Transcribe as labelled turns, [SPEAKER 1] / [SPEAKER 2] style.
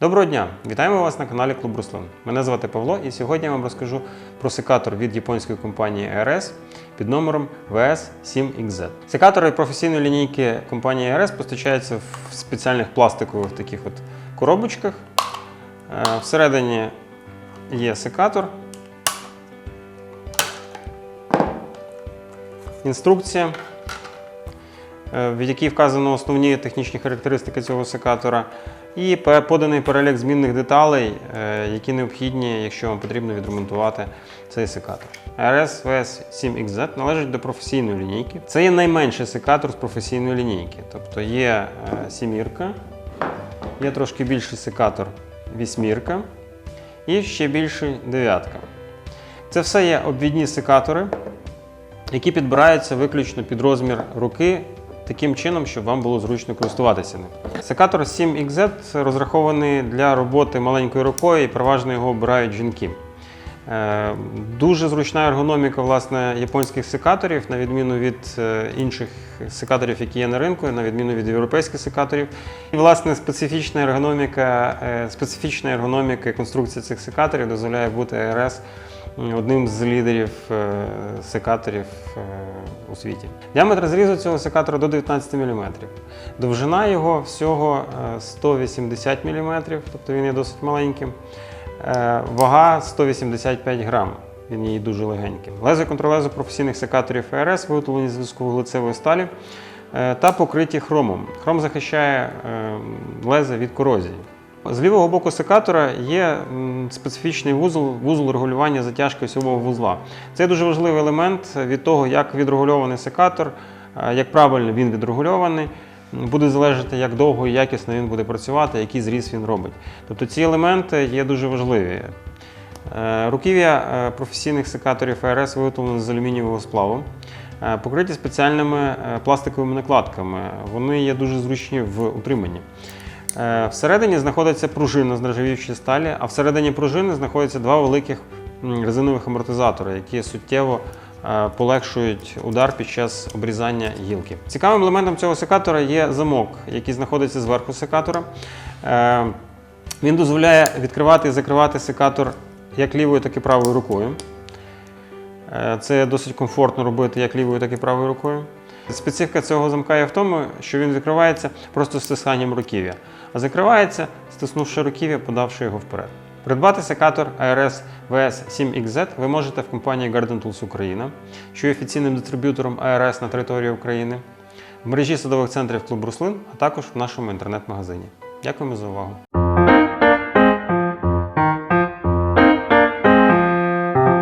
[SPEAKER 1] Доброго дня! Вітаємо вас на каналі Клуб Руслан. Мене звати Павло, і сьогодні я вам розкажу про секатор від японської компанії ERS під номером VS7XZ. Секатори професійної лінійки компанії ERS постачаються в спеціальних пластикових таких от коробочках. Е, Всередині є секатор. Інструкція, е, в якій вказано основні технічні характеристики цього секатора, і поданий перелік змінних деталей, е, які необхідні, якщо вам потрібно відремонтувати цей секатор. RS VS7XZ належить до професійної лінійки. Це є найменший секатор з професійної лінійки. Тобто є е, сімірка, є трошки більший секатор вісьмірка і ще більший дев'ятка. Це все є обвідні секатори, які підбираються виключно під розмір руки, таким чином, щоб вам було зручно користуватися ним. Секатор 7XZ розрахований для роботи маленькою рукою і переважно його обирають жінки. Е, Дуже зручна ергономіка власне, японських секаторів, на відміну від е, інших секаторів, які є на ринку, на відміну від європейських секаторів. І власне специфічна ергономіка, е, специфічна ергономіка і конструкція цих секаторів дозволяє бути РС одним з лідерів секаторів у світі. Діаметр зрізу цього секатора до 19 мм. Довжина його всього е, 180 мм, тобто він є досить маленьким. Е, Вага 185 грам. Він є дуже легеньким. Лезо контролезо професійних секаторів ФРС виготовлені з високовуглецевої сталі е, та покриті хромом. Хром захищає е, лезо від корозії. З лівого боку секатора є специфічний вузол, вузол регулювання затяжки осьового вузла. Це дуже важливий елемент від того, як відрегульований секатор, е, як правильно він відрегульований. Буде залежати, як довго і якісно він буде працювати, який зріз він робить. Тобто ці елементи є дуже важливі. Е, Руків'я е, професійних секаторів АРС виготовлені з алюмінієвого сплаву, покриті спеціальними пластиковими накладками. Вони є дуже зручні в утриманні. Е, Всередині знаходиться пружина з нержавіючої сталі, а всередині пружини знаходяться два великих резинових амортизатори, які суттєво е, полегшують удар під час обрізання гілки. Цікавим елементом цього секатора є замок, який знаходиться зверху секатора. Е, Він дозволяє відкривати і закривати секатор як лівою, так і правою рукою. Це досить комфортно робити як лівою, так і правою рукою. Специфіка цього замка є в тому, що він відкривається просто стисканням руків'я, а закривається, стиснувши руків'я, подавши його вперед. Придбати секатор ARS VS7XZ ви можете в компанії Garden Tools Україна, що є офіційним дистриб'ютором ARS на території України, в мережі садових центрів Клуб Руслин, а також в нашому інтернет-магазині. Дякуємо за увагу!